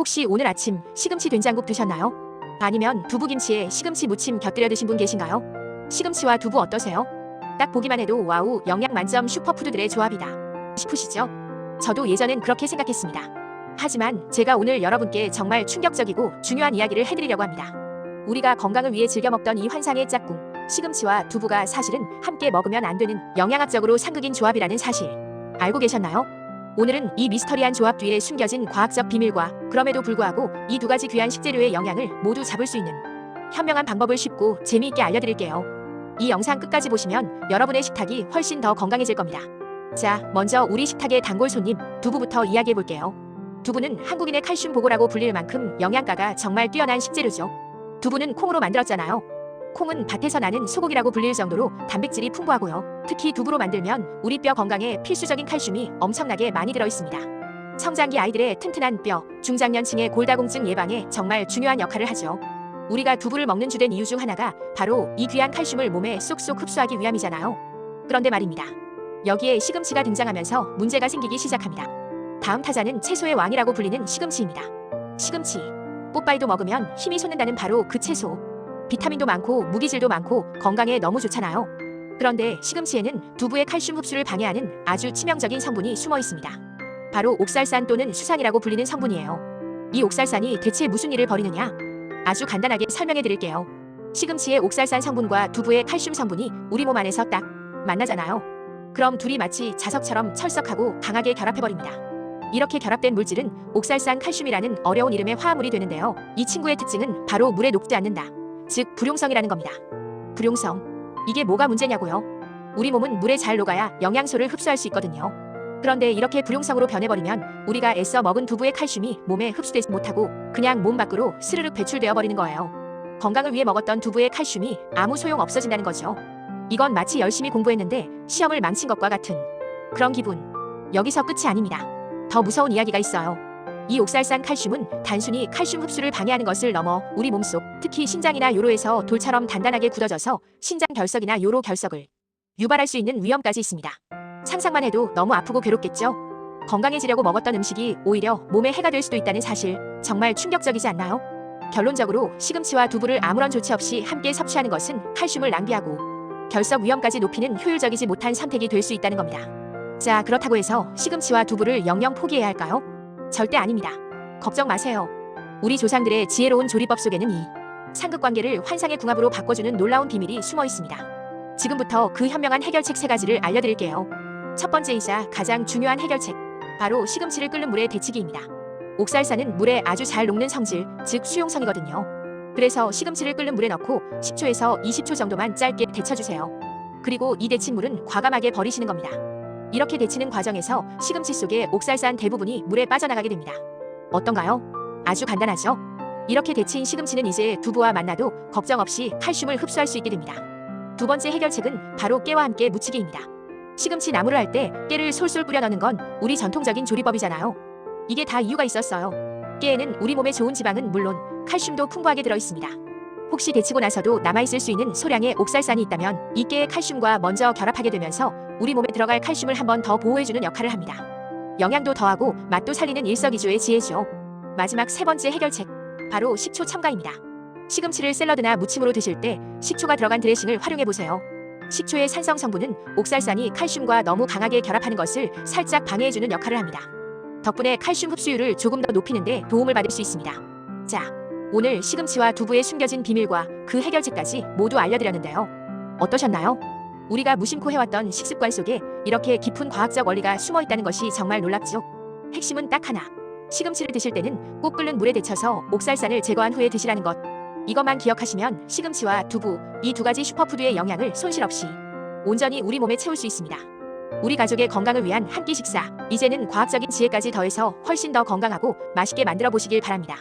혹시 오늘 아침 시금치 된장국 드셨나요? 아니면 두부김치에 시금치 무침 곁들여 드신 분 계신가요? 시금치와 두부 어떠세요? 딱 보기만 해도 와우 영양 만점 슈퍼푸드들의 조합이다 싶으시죠? 저도 예전엔 그렇게 생각했습니다. 하지만 제가 오늘 여러분께 정말 충격적이고 중요한 이야기를 해드리려고 합니다. 우리가 건강을 위해 즐겨 먹던 이 환상의 짝꿍 시금치와 두부가 사실은 함께 먹으면 안 되는 영양학적으로 상극인 조합이라는 사실 알고 계셨나요? 오늘은 이 미스터리한 조합 뒤에 숨겨진 과학적 비밀과 그럼에도 불구하고 이 두 가지 귀한 식재료의 영양을 모두 잡을 수 있는 현명한 방법을 쉽고 재미있게 알려드릴게요. 이 영상 끝까지 보시면 여러분의 식탁이 훨씬 더 건강해질 겁니다. 자, 먼저 우리 식탁의 단골 손님 두부부터 이야기해 볼게요. 두부는 한국인의 칼슘 보고라고 불릴 만큼 영양가가 정말 뛰어난 식재료죠. 두부는 콩으로 만들었잖아요. 콩은 밭에서 나는 소고기라고 불릴 정도로 단백질이 풍부하고요. 특히 두부로 만들면 우리 뼈 건강에 필수적인 칼슘이 엄청나게 많이 들어 있습니다. 성장기 아이들의 튼튼한 뼈, 중장년층의 골다공증 예방에 정말 중요한 역할을 하죠. 우리가 두부를 먹는 주된 이유 중 하나가 바로 이 귀한 칼슘을 몸에 쏙쏙 흡수하기 위함이잖아요. 그런데 말입니다. 여기에 시금치가 등장하면서 문제가 생기기 시작합니다. 다음 타자는 채소의 왕이라고 불리는 시금치입니다. 시금치. 뽀빠이도 먹으면 힘이 솟는다는 바로 그 채소. 비타민도 많고 무기질도 많고 건강에 너무 좋잖아요. 그런데 시금치에는 두부의 칼슘 흡수를 방해하는 아주 치명적인 성분이 숨어 있습니다. 바로 옥살산 또는 수산이라고 불리는 성분이에요. 이 옥살산이 대체 무슨 일을 벌이느냐? 아주 간단하게 설명해 드릴게요. 시금치의 옥살산 성분과 두부의 칼슘 성분이 우리 몸 안에서 딱 만나잖아요. 그럼 둘이 마치 자석처럼 철석하고 강하게 결합해버립니다. 이렇게 결합된 물질은 옥살산 칼슘이라는 어려운 이름의 화합물이 되는데요. 이 친구의 특징은 바로 물에 녹지 않는다. 즉 불용성이라는 겁니다. 불용성. 이게 뭐가 문제냐고요? 우리 몸은 물에 잘 녹아야 영양소를 흡수할 수 있거든요. 그런데 이렇게 불용성으로 변해버리면 우리가 애써 먹은 두부의 칼슘이 몸에 흡수되지 못하고 그냥 몸 밖으로 스르륵 배출되어 버리는 거예요. 건강을 위해 먹었던 두부의 칼슘이 아무 소용 없어진다는 거죠. 이건 마치 열심히 공부했는데 시험을 망친 것과 같은 그런 기분. 여기서 끝이 아닙니다. 더 무서운 이야기가 있어요. 이 옥살산 칼슘은 단순히 칼슘 흡수를 방해하는 것을 넘어 우리 몸속, 특히 신장이나 요로에서 돌처럼 단단하게 굳어져서 신장 결석이나 요로 결석을 유발할 수 있는 위험까지 있습니다. 상상만 해도 너무 아프고 괴롭겠죠? 건강해지려고 먹었던 음식이 오히려 몸에 해가 될 수도 있다는 사실 정말 충격적이지 않나요? 결론적으로 시금치와 두부를 아무런 조치 없이 함께 섭취하는 것은 칼슘을 낭비하고 결석 위험까지 높이는 효율적이지 못한 선택이 될 수 있다는 겁니다. 자, 그렇다고 해서 시금치와 두부를 영영 포기해야 할까요? 절대 아닙니다. 걱정 마세요. 우리 조상들의 지혜로운 조리법 속에는 이 상극 관계를 환상의 궁합으로 바꿔주는 놀라운 비밀이 숨어 있습니다. 지금부터 그 현명한 해결책 세 가지를 알려드릴게요. 첫 번째이자 가장 중요한 해결책, 바로 시금치를 끓는 물의 데치기입니다. 옥살산은 물에 아주 잘 녹는 성질, 즉 수용성이거든요. 그래서 시금치를 끓는 물에 넣고 10초에서 20초 정도만 짧게 데쳐주세요. 그리고 이 데친 물은 과감하게 버리시는 겁니다. 이렇게 데치는 과정에서 시금치 속의 옥살산 대부분이 물에 빠져나가게 됩니다. 어떤가요? 아주 간단하죠? 이렇게 데친 시금치는 이제 두부와 만나도 걱정 없이 칼슘을 흡수할 수 있게 됩니다. 두 번째 해결책은 바로 깨와 함께 무치기입니다. 시금치 나물을 할때 깨를 솔솔 뿌려 넣는 건 우리 전통적인 조리법이잖아요. 이게 다 이유가 있었어요. 깨에는 우리 몸에 좋은 지방은 물론 칼슘도 풍부하게 들어 있습니다. 혹시 데치고 나서도 남아있을 수 있는 소량의 옥살산이 있다면 이 깨의 칼슘과 먼저 결합하게 되면서 우리 몸에 들어갈 칼슘을 한 번 더 보호해주는 역할을 합니다. 영양도 더하고 맛도 살리는 일석이조의 지혜죠. 마지막 세 번째 해결책, 바로 식초 첨가입니다. 시금치를 샐러드나 무침으로 드실 때 식초가 들어간 드레싱을 활용해 보세요. 식초의 산성 성분은 옥살산이 칼슘과 너무 강하게 결합하는 것을 살짝 방해해주는 역할을 합니다. 덕분에 칼슘 흡수율을 조금 더 높이는데 도움을 받을 수 있습니다. 자, 오늘 시금치와 두부의 숨겨진 비밀과 그 해결책까지 모두 알려드렸는데요. 어떠셨나요? 우리가 무심코 해왔던 식습관 속에 이렇게 깊은 과학적 원리가 숨어 있다는 것이 정말 놀랍죠. 핵심은 딱 하나. 시금치를 드실 때는 꼭 끓는 물에 데쳐서 옥살산을 제거한 후에 드시라는 것. 이것만 기억하시면 시금치와 두부, 이 두 가지 슈퍼푸드의 영양을 손실 없이 온전히 우리 몸에 채울 수 있습니다. 우리 가족의 건강을 위한 한 끼 식사. 이제는 과학적인 지혜까지 더해서 훨씬 더 건강하고 맛있게 만들어 보시길 바랍니다.